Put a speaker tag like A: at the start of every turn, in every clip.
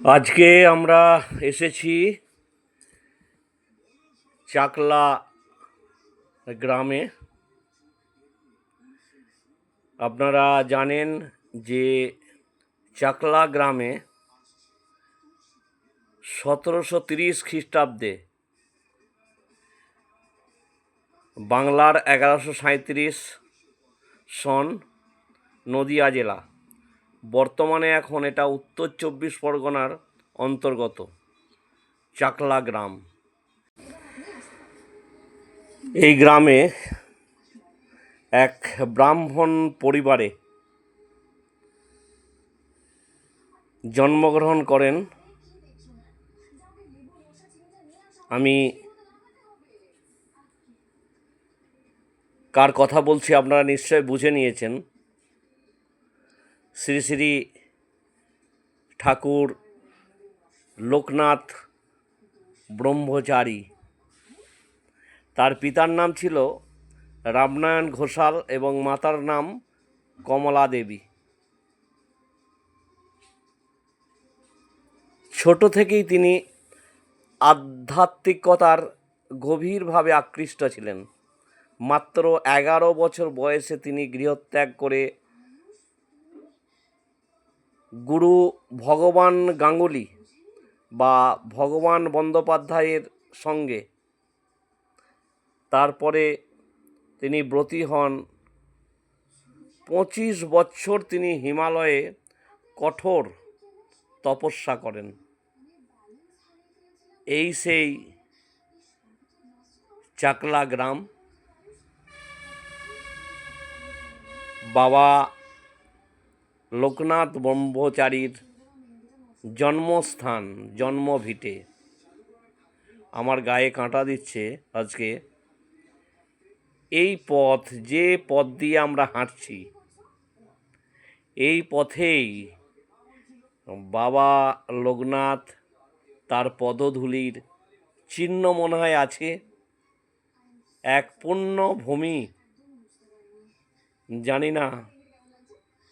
A: আজকে আমরা এসেছি চাকলা গ্রামে। আপনারা জানেন যে চাকলা গ্রামে সতেরোশো তিরিশ খ্রিস্টাব্দে বাংলার এগারোশো সাঁত্রিশ সন নদিয়া জেলা বর্তমানে এখন এটা উত্তর চব্বিশ পরগনার অন্তর্গত, চাকলা গ্রাম। এই গ্রামে এক ব্রাহ্মণ পরিবারে জন্মগ্রহণ করেন। আমি কার কথা বলছি আপনারা নিশ্চয় বুঝে নিয়েছেন। শ্রী শ্রী ঠাকুর লোকনাথ ব্রহ্মচারী। তার পিতার নাম ছিল রামনারায়ণ ঘোষাল এবং মাতার নাম কমলা দেবী। ছোট থেকেই তিনি আধ্যাত্মিকতার গভীরভাবে আকৃষ্ট ছিলেন। মাত্র এগারো বছর বয়সে তিনি গৃহত্যাগ করে গুরু ভগবান গাঙ্গুলি বা ভগবান বন্দ্যোপাধ্যায়ের সঙ্গে। তারপরে তিনি ব্রতী হন। পঁচিশ বছর তিনি হিমালয়ে কঠোর তপস্যা করেন। এই সেই চাকলা গ্রাম। বাবা লোকনাথ ব্রহ্মচারীর জন্মস্থান, জন্মভিটে। আমার গায়ে কাঁটা দিচ্ছে আজকে। এই পথ, যে পথ দিয়ে আমরা হাঁটছি, এই পথেই বাবা লোকনাথ তার পদধূলির চিহ্ন মনে হয় আছে। এক পূর্ণ ভূমি জানি না,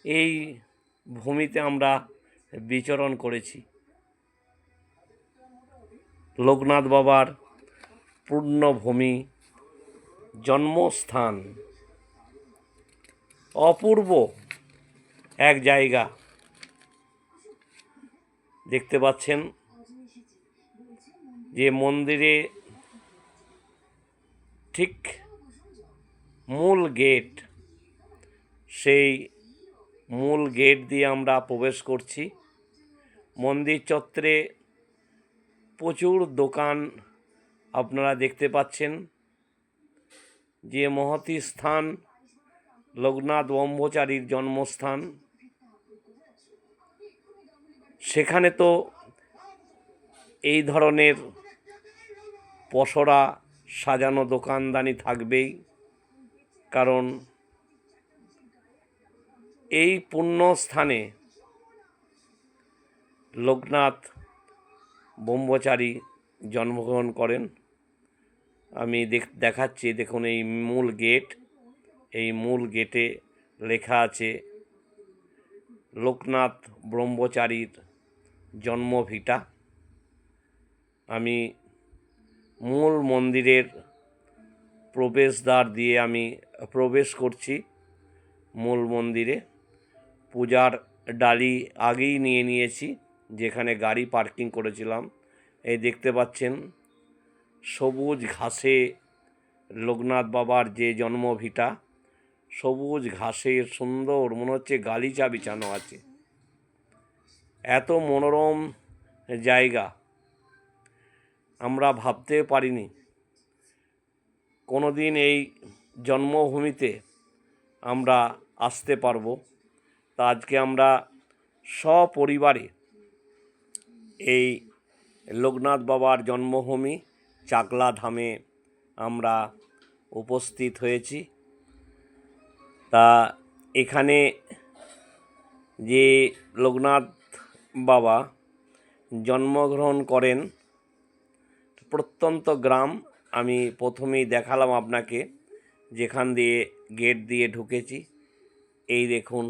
A: এই ভূমিতে আমরা বিচরণ করেছি। লোকনাথ বাবার পূর্ণভূমি জন্মস্থান। অপূর্ব এক জায়গা। দেখতে পাচ্ছেন যে মন্দিরে ঠিক মূল গেট সেই মূল গেট দিয়ে আমরা প্রবেশ করছি। মন্দির চত্বরে প্রচুর দোকান আপনারা দেখতে পাচ্ছেন। যে মহতি স্থান, লোকনাথ ব্রহ্মচারীর জন্মস্থান। সেখানে তো এই ধরনের পসরা, সাজানো দোকানদানি থাকবেই। কারণ এই পুণ্যস্থানে লোকনাথ ব্রহ্মচারী জন্মগ্রহণ করেন। আমি দেখ, দেখাচ্ছি, দেখুন এই মূল গেট, এই মূল গেটে লেখা আছে, লোকনাথ ব্রহ্মচারীর জন্মভিটা। আমি মূল মন্দিরের প্রবেশদ্বার দিয়ে আমি প্রবেশ করছি মূল মন্দিরে। পূজার ডালি আগেই নিয়ে নিয়েছি, যেখানে গাড়ি পার্কিং করেছিলাম। এই দেখতে পাচ্ছেন, সবুজ ঘাসে লোকনাথ বাবার যে জন্মভিটা, সবুজ ঘাসের সুন্দর, মনে হচ্ছে গালিচা বিছানো আছে। এত মনোরম জায়গা। আমরা ভাবতে পারিনি কোনো দিন এই জন্মভূমিতে আমরা আসতে পারব। তা আজকে আমরা সপরিবারে এই লোকনাথ বাবার জন্মভূমি চাকলা ধামে আমরা উপস্থিত হয়েছি। তা এখানে যে লোকনাথ বাবা জন্মগ্রহণ করেন, প্রত্যন্ত গ্রাম, আমি প্রথমেই দেখালাম আপনাকে, যেখান দিয়ে গেট দিয়ে ঢুকেছি। এই দেখুন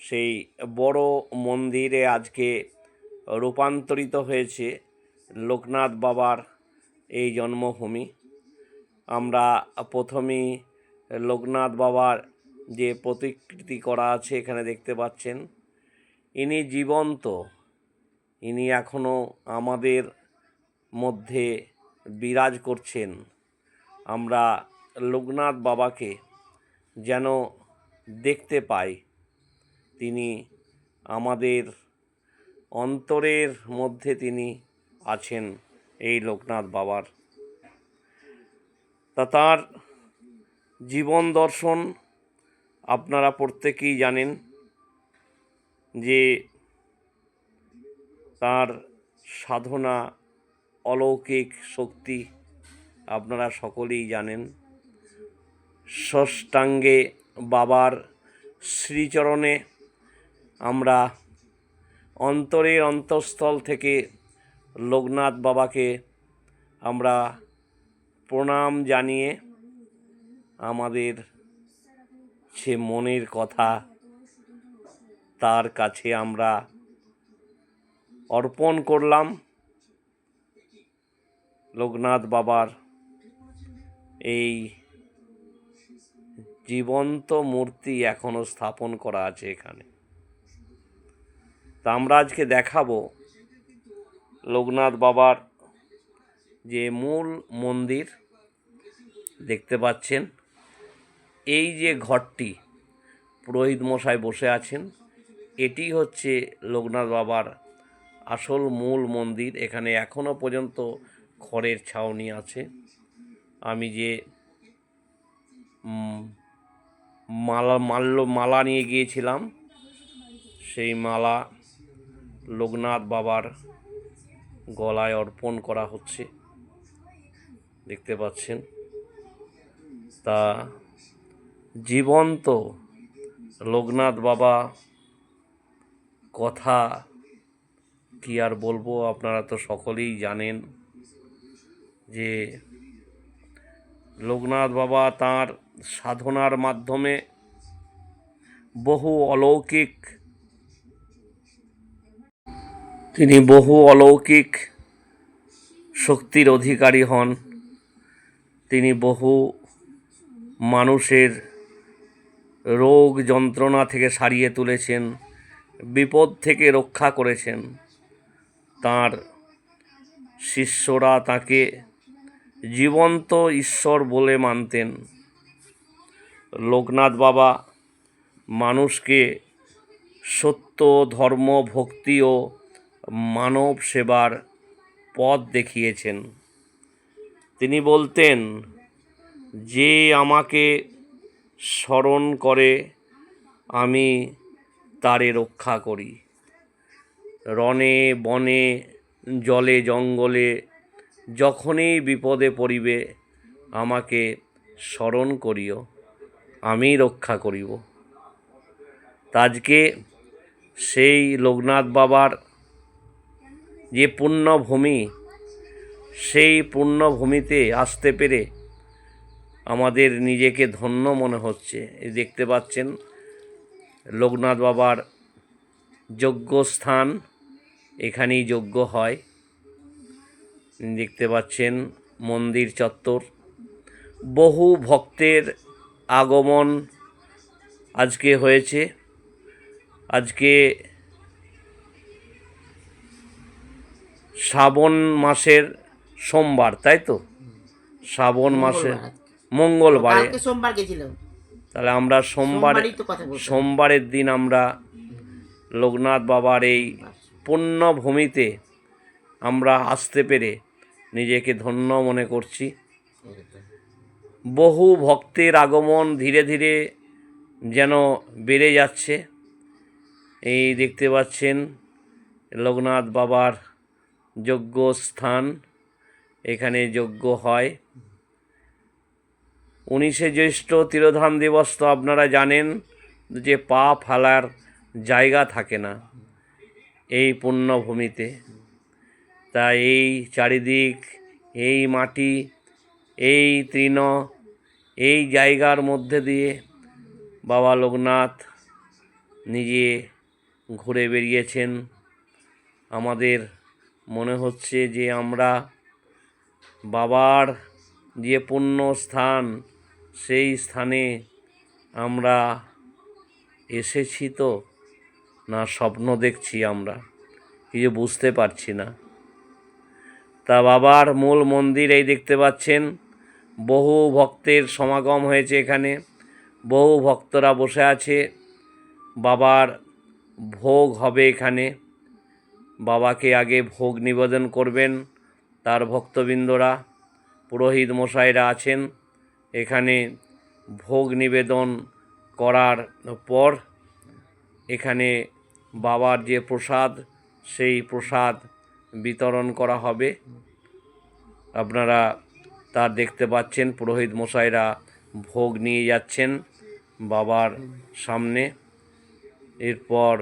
A: সেই বড় মন্দিরে আজকে রূপান্তরিত হয়েছে লোকনাথ বাবার এই জন্মভূমি। আমরা প্রথমেই লোকনাথ বাবার যে প্রতিকৃতি করা আছে এখানে দেখতে পাচ্ছেন, ইনি জীবন্ত। ইনি এখনও আমাদের মধ্যে বিরাজ করছেন। আমরা লোকনাথ বাবাকে যেন দেখতে পাই। তিনি আমাদের অন্তরের মধ্যে তিনি আছেন এই লোকনাথ বাবার। তা তার জীবন দর্শন আপনারা প্রত্যেকেই জানেন যে তার সাধনা, অলৌকিক শক্তি আপনারা সকলেই জানেন। ষষ্ঠাঙ্গে বাবার শ্রীচরণে আমরা অন্তরের অন্তঃস্থল থেকে লোকনাথ বাবাকে আমরা প্রণাম জানিয়ে আমাদের সে মনের কথা তার কাছে আমরা অর্পণ করলাম। লোকনাথ বাবার এই জীবন্ত মূর্তি এখনও স্থাপন করা আছে এখানে। তা আমরা আজকে দেখাবো লোকনাথ বাবার যে মূল মন্দির দেখতে পাচ্ছেন। এই যে ঘরটি পুরোহিত মশাই বসে আছেন, এটি হচ্ছে লোকনাথ বাবার আসল মূল মন্দির। এখানে এখনও পর্যন্ত খড়ের ছাউনি আছে। আমি যে মালা, মাল্য, মালা নিয়ে গিয়েছিলাম, সেই মালা লোকনাথ বাবার গলায় অর্পণ করা হচ্ছে। দেখতে পাচ্ছেন। তা জীবন্ত লোকনাথ বাবা কথা কি আর বলব? আপনারা তো সকলেই জানেন যে লোকনাথ বাবা তার সাধনার মাধ্যমে বহু অলৌকিক তিনি বহু অলৌকিক শক্তির অধিকারী হন। তিনি বহু মানুষের রোগ যন্ত্রণা থেকে সারিয়ে তুলেছেন, বিপদ থেকে রক্ষা করেছেন। তার শিষ্যরা তাকে জীবন্ত ঈশ্বর বলে মানতেন। লোকনাথ বাবা মানুষকে সত্য, ধর্ম, ভক্তি ও মানব সেবার পথ দেখিয়েছেন। তিনি বলতেন, যে আমাকে স্মরণ করে, আমি তারে রক্ষা করি। রণে, বনে, জলে, জঙ্গলে, যখনই বিপদে পড়িবে, আমাকে স্মরণ করিও, আমি রক্ষা করিব। আজকে সেই লোকনাথ বাবার যে পুণ্যভূমি, সেই পুণ্যভূমিতে আসতে পেরে আমাদের নিজেকে ধন্য মনে হচ্ছে। দেখতে পাচ্ছেন, লোকনাথ বাবার যজ্ঞস্থান এখানেই যজ্ঞ হয়। দেখতে পাচ্ছেন, মন্দির চত্বর। বহু ভক্তের আগমন আজকে হয়েছে। আজকে শ্রাবণ মাসের সোমবার তাই তো? শ্রাবণ মাসে মঙ্গলবারে।
B: সোমবার
A: তাহলে আমরা সোমবারে সোমবারের দিন আমরা লোকনাথ বাবার এই পুণ্যভূমিতে আমরা আসতে পেরে নিজেকে ধন্য মনে করছি। বহু ভক্তের আগমন ধীরে ধীরে যেন বেড়ে যাচ্ছে। এই দেখতে পাচ্ছেন লোকনাথ বাবার যজ্ঞ স্থান, এখানে যজ্ঞ হয়। উনিশে জ্যৈষ্ঠ তিরোধাম দিবস তো আপনারা জানেন যে পা ফেলার জায়গা থাকে না এই পুণ্যভূমিতে। তা এই চারিদিক, এই মাটি, এই তৃণ, এই জায়গার মধ্যে দিয়ে বাবা লোকনাথ নিজে ঘুরে বেরিয়েছেন আমাদের মনে হচ্ছে যে আমরা বাবার যে পুণ্য স্থান, সেই স্থানে আমরা এসেছি তো? না স্বপ্ন দেখছি আমরা? কিছু বুঝতে পারছি না। তা বাবার মূল মন্দির এই দেখতে পাচ্ছেন। বহু ভক্তের সমাগম হয়েছে এখানে। বহু ভক্তরা বসে আছে। বাবার ভোগ হবে এখানে। বাবাকে আগে ভোগ নিবেদন করবেন। তার ভক্তবৃন্দরা, পুরোহিত মশাইরা আছেন। এখানে ভোগ নিবেদন করার পর এখানে বাবার যে প্রসাদ, সেই প্রসাদ বিতরণ করা হবে। আপনারা তা দেখতে পাচ্ছেন, পুরোহিত মশাইরা ভোগ নিয়ে যাচ্ছেন বাবার সামনে। এরপর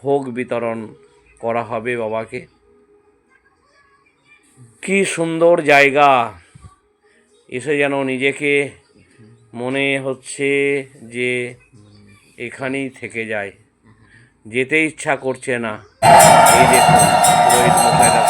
A: ভোগ বিতরণ করা হবে বাবাকে। কি সুন্দর জায়গা। এসে যেন নিজেকে মনে হচ্ছে যে এখানেই থেকে যায়। যেতে ইচ্ছা করছে না। এই দেখুন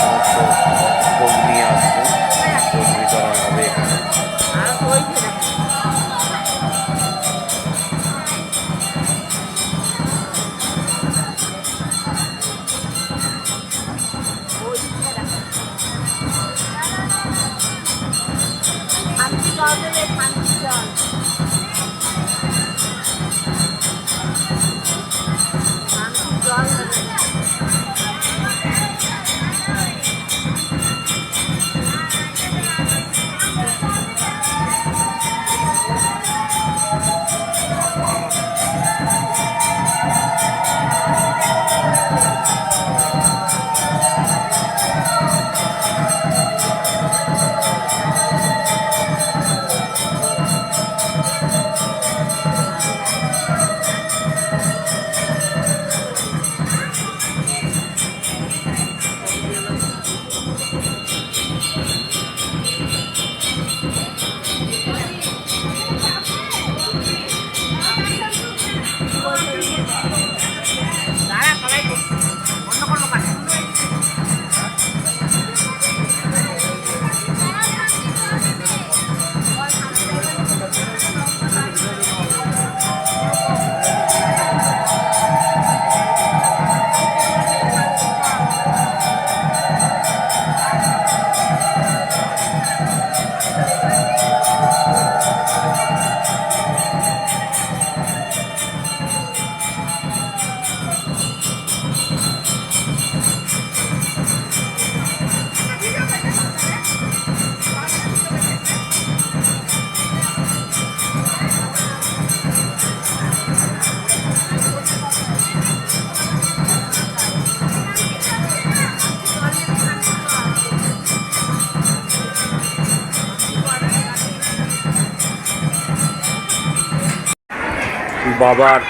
A: বাবার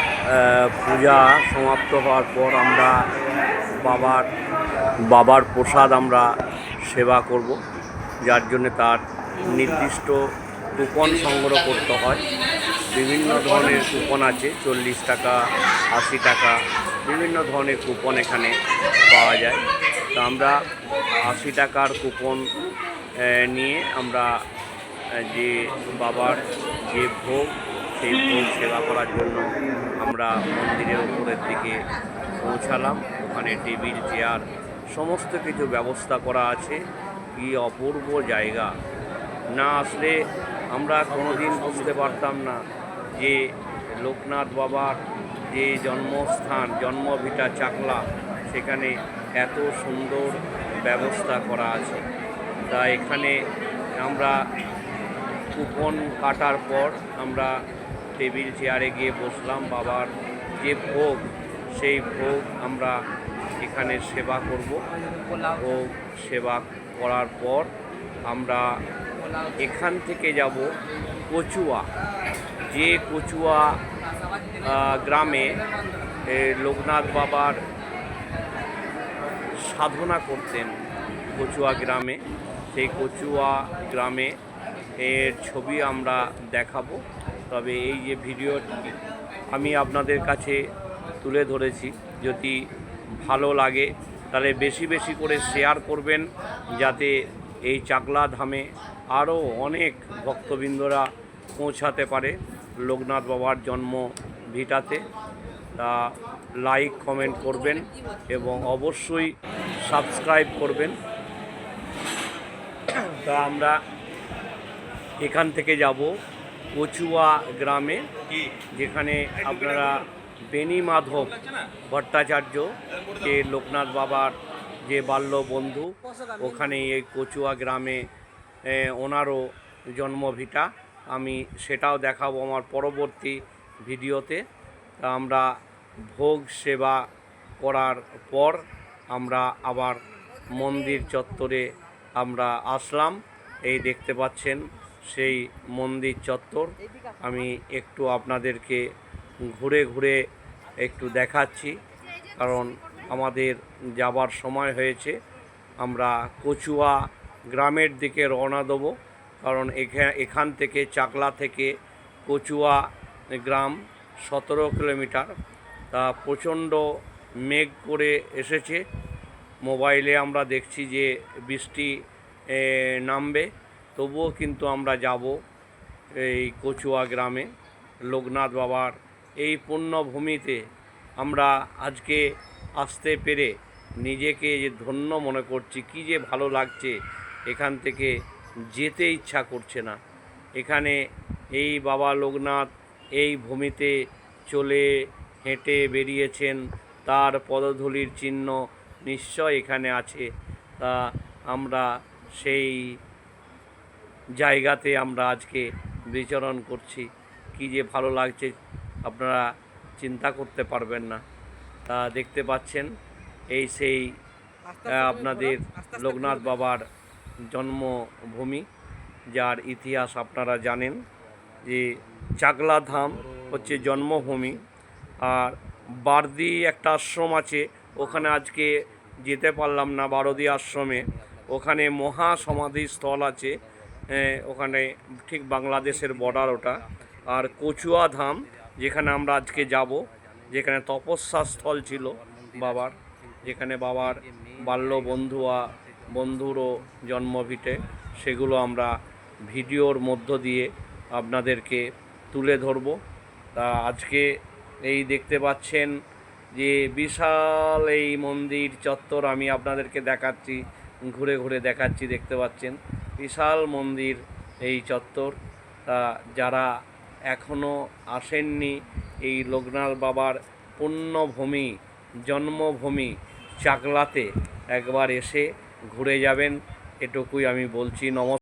A: পূজা সমাপ্ত হওয়ার পর আমরা বাবার বাবার প্রসাদ আমরা সেবা করব, যার জন্য তার নির্দিষ্ট কুপন সংগ্রহ করতে হয়। বিভিন্ন ধরনের কুপন আছে, চল্লিশ টাকা, আশি টাকা, বিভিন্ন ধরনের কুপন এখানে পাওয়া যায়। তো আমরা আশি টাকার কুপন নিয়ে আমরা যে বাবার যে ভোগ সেই ভোগ সেবা করার জন্য আমরা মন্দিরের উপরের দিকে পৌঁছালাম। ওখানে টেবিল, চেয়ার, সমস্ত কিছু ব্যবস্থা করা আছে। কি অপূর্ব জায়গা। না আসলে আমরা কোনোদিন বুঝতে পারতাম না যে লোকনাথ বাবার যে জন্মস্থান, জন্মভিটা চাকলা, সেখানে এত সুন্দর ব্যবস্থা করা আছে। তা এখানে আমরা কুপন কাটার পর আমরা টেবিল চেয়ারে গিয়ে বসলাম, বাবার যে ভোগ, সেই ভোগ আমরা এখানে সেবা করব। ভোগ সেবা করার পর আমরা এখান থেকে যাব কচুয়া। যে কচুয়া গ্রামে লোকনাথ বাবার সাধনা করতেন কচুয়া গ্রামে। সেই কচুয়া গ্রামে এর ছবি আমরা দেখাবো। তবে এই যে ভিডিওটি আমি আপনাদের কাছে তুলে ধরেছি, যদি ভালো লাগে তাহলে বেশি বেশি করে শেয়ার করবেন, যাতে এই চাকলা ধামে আরও অনেক ভক্তবৃন্দরা পৌঁছাতে পারে লোকনাথ বাবার জন্ম ভিটাতে। তা লাইক কমেন্ট করবেন এবং অবশ্যই সাবস্ক্রাইব করবেন। তা আমরা এখান থেকে যাব। কচুয়া গ্রামে যেখানে আপনারা বেনি মাধব ভট্টাচার্য যে লোকনাথ বাবার যে বাল্য বন্ধু ওখানে এই কচুয়া গ্রামে ওনারও জন্মভিটা। আমি সেটাও দেখাবো আমার পরবর্তী ভিডিওতে। তা আমরা ভোগ সেবা করার পর আমরা আবার মন্দির চত্বরে আমরা আসলাম। এই দেখতে পাচ্ছেন সেই মন্দির চত্বর। আমি একটু আপনাদেরকে ঘুরে ঘুরে একটু দেখাচ্ছি কারণ আমাদের যাবার সময় হয়েছে। আমরা কচুয়া গ্রামের দিকে রওনা দেবো কারণ এখা- এখান থেকে চাকলা থেকে কচুয়া গ্রাম সতেরো কিলোমিটার। তা প্রচণ্ড মেঘ করে এসেছে। মোবাইলে আমরা দেখছি যে বৃষ্টি নামবে। তবুও কিন্তু আমরা যাব এই কচুয়া গ্রামে। লোকনাথ বাবার এই পুণ্যভূমিতে আমরা আজকে আসতে পেরে নিজেকে যে ধন্য মনে করছি, কি যে ভালো লাগছে, এখান থেকে যেতে ইচ্ছা করছে না। এখানে এই বাবা লোকনাথ এই ভূমিতে চলে হেঁটে বেরিয়েছেন, তার পদধূলির চিহ্ন নিশ্চয় এখানে আছে। তা আমরা সেই জায়গাতে আমরা আজকে বিচরণ করছি। কি যে ভালো লাগছে আপনারা চিন্তা করতে পারবেন না। তা দেখতে পাচ্ছেন এই সেই আপনাদের লোকনাথ বাবার জন্মভূমি যার ইতিহাস আপনারা জানেন যে চাকলা ধাম হচ্ছে জন্মভূমি। আর বারদি একটা আশ্রম আছে ওখানে আজকে যেতে পারলাম না বারদি আশ্রমে। ওখানে মহা সমাধি স্থল আছে ওখানে ঠিক বাংলাদেশের বর্ডার ওটা। আর কচুয়া ধাম, যেখানে আমরা আজকে যাব, যেখানে তপস্যা স্থল ছিল বাবার, যেখানে বাবার বাল্য বন্ধুয়া, বন্ধুরও জন্মভিটে সেগুলো আমরা ভিডিওর মধ্য দিয়ে আপনাদেরকে তুলে ধরব। তা আজকে এই দেখতে পাচ্ছেন যে বিশাল এই মন্দির চত্বর আমি আপনাদেরকে দেখাচ্ছি, ঘুরে ঘুরে দেখাচ্ছি, দেখতে পাচ্ছেন। বিশাল মন্দির এই চত্বর। তা যারা এখনও আসেননি, এই লোকনাথ বাবার পুণ্যভূমি, জন্মভূমি চাকলাতে একবার এসে ঘুরে যাবেন, এটুকুই আমি বলছি। নমস্কার।